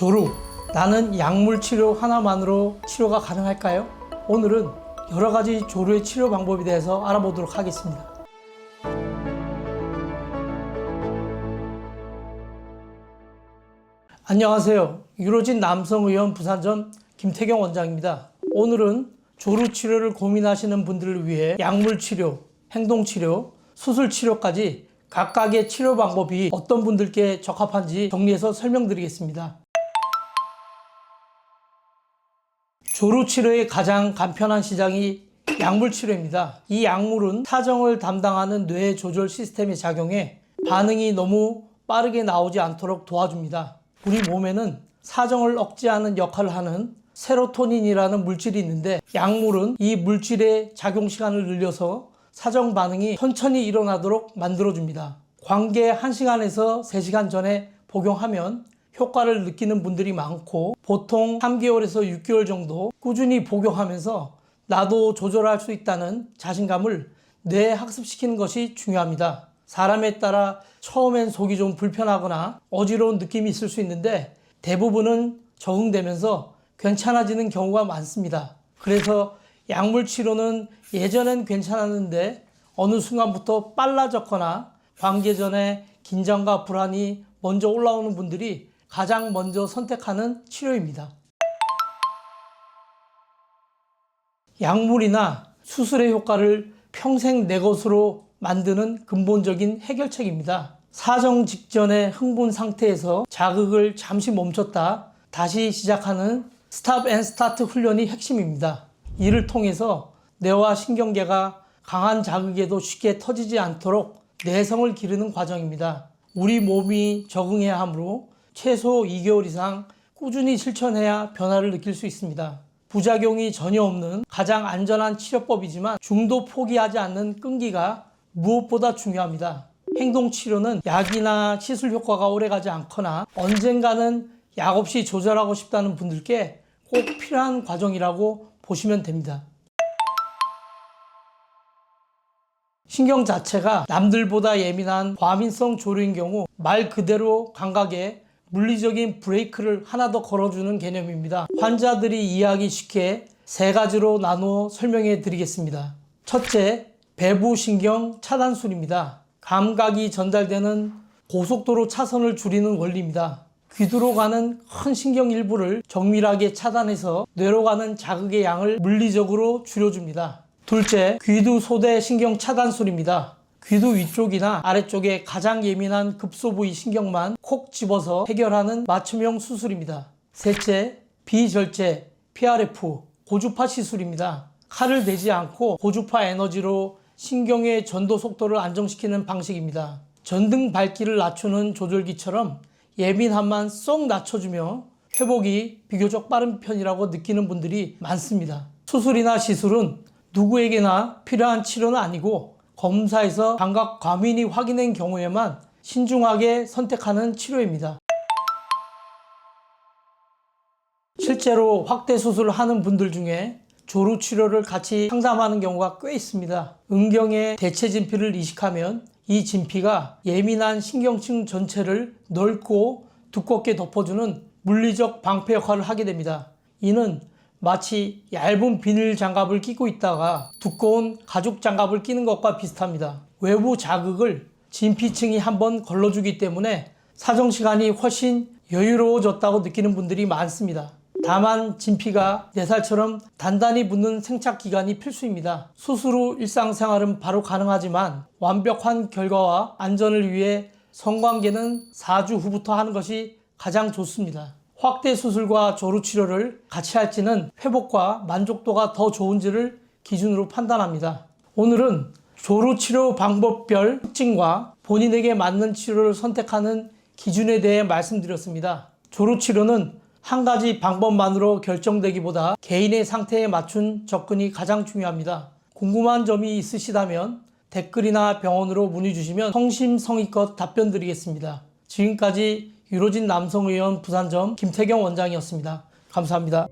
조루, 나는 약물 치료 하나만으로 치료가 가능할까요? 오늘은 여러 가지 조루의 치료 방법에 대해서 알아보도록 하겠습니다. 안녕하세요. 유로진 남성의원 부산점 김태경 원장입니다. 오늘은 조루 치료를 고민하시는 분들을 위해 약물 치료, 행동 치료, 수술 치료까지 각각의 치료 방법이 어떤 분들께 적합한지 정리해서 설명드리겠습니다. 조루 치료의 가장 간편한 시장이 약물 치료입니다. 이 약물은 사정을 담당하는 뇌 조절 시스템에 작용해 반응이 너무 빠르게 나오지 않도록 도와줍니다. 우리 몸에는 사정을 억제하는 역할을 하는 세로토닌이라는 물질이 있는데 약물은 이 물질의 작용 시간을 늘려서 사정 반응이 천천히 일어나도록 만들어줍니다. 관계 1시간에서 3시간 전에 복용하면 효과를 느끼는 분들이 많고 보통 3개월에서 6개월 정도 꾸준히 복용하면서 나도 조절할 수 있다는 자신감을 뇌에 학습시키는 것이 중요합니다. 사람에 따라 처음엔 속이 좀 불편하거나 어지러운 느낌이 있을 수 있는데 대부분은 적응되면서 괜찮아지는 경우가 많습니다. 그래서 약물 치료는 예전엔 괜찮았는데 어느 순간부터 빨라졌거나 관계 전에 긴장과 불안이 먼저 올라오는 분들이 가장 먼저 선택하는 치료입니다. 약물이나 수술의 효과를 평생 내 것으로 만드는 근본적인 해결책입니다. 사정 직전의 흥분 상태에서 자극을 잠시 멈췄다 다시 시작하는 스탑 앤 스타트 훈련이 핵심입니다. 이를 통해서 뇌와 신경계가 강한 자극에도 쉽게 터지지 않도록 내성을 기르는 과정입니다. 우리 몸이 적응해야 하므로 최소 2개월 이상 꾸준히 실천해야 변화를 느낄 수 있습니다. 부작용이 전혀 없는 가장 안전한 치료법이지만 중도 포기하지 않는 끈기가 무엇보다 중요합니다. 행동 치료는 약이나 시술 효과가 오래가지 않거나 언젠가는 약 없이 조절하고 싶다는 분들께 꼭 필요한 과정이라고 보시면 됩니다. 신경 자체가 남들보다 예민한 과민성 조류인 경우 말 그대로 감각에 물리적인 브레이크를 하나 더 걸어주는 개념입니다. 환자들이 이해하기 쉽게 세 가지로 나누어 설명해 드리겠습니다. 첫째, 배부신경 차단술입니다. 감각이 전달되는 고속도로 차선을 줄이는 원리입니다. 귀두로 가는 큰 신경 일부를 정밀하게 차단해서 뇌로 가는 자극의 양을 물리적으로 줄여줍니다. 둘째, 귀두 소대 신경 차단술입니다. 귀두 위쪽이나 아래쪽에 가장 예민한 급소 부위 신경만 콕 집어서 해결하는 맞춤형 수술입니다. 셋째, 비절제 PRF 고주파 시술입니다. 칼을 대지 않고 고주파 에너지로 신경의 전도 속도를 안정시키는 방식입니다. 전등 밝기를 낮추는 조절기처럼 예민함만 쏙 낮춰주며 회복이 비교적 빠른 편이라고 느끼는 분들이 많습니다. 수술이나 시술은 누구에게나 필요한 치료는 아니고 검사에서 감각 과민이 확인된 경우에만 신중하게 선택하는 치료입니다. 실제로 확대 수술을 하는 분들 중에 조루 치료를 같이 상담하는 경우가 꽤 있습니다. 은경에 대체 진피를 이식하면 이 진피가 예민한 신경층 전체를 넓고 두껍게 덮어주는 물리적 방패 역할을 하게 됩니다. 이는 마치 얇은 비닐 장갑을 끼고 있다가 두꺼운 가죽 장갑을 끼는 것과 비슷합니다. 외부 자극을 진피층이 한번 걸러주기 때문에 사정 시간이 훨씬 여유로워졌다고 느끼는 분들이 많습니다. 다만 진피가 4살처럼 단단히 붙는 생착 기간이 필수입니다. 수술 후 일상생활은 바로 가능하지만 완벽한 결과와 안전을 위해 성관계는 4주 후부터 하는 것이 가장 좋습니다. 확대 수술과 조루 치료를 같이 할지는 회복과 만족도가 더 좋은지를 기준으로 판단합니다. 오늘은 조루 치료 방법별 특징과 본인에게 맞는 치료를 선택하는 기준에 대해 말씀드렸습니다. 조루 치료는 한 가지 방법만으로 결정되기보다 개인의 상태에 맞춘 접근이 가장 중요합니다. 궁금한 점이 있으시다면 댓글이나 병원으로 문의 주시면 성심성의껏 답변 드리겠습니다. 지금까지 유로진 남성의원 부산점 김태경 원장이었습니다. 감사합니다.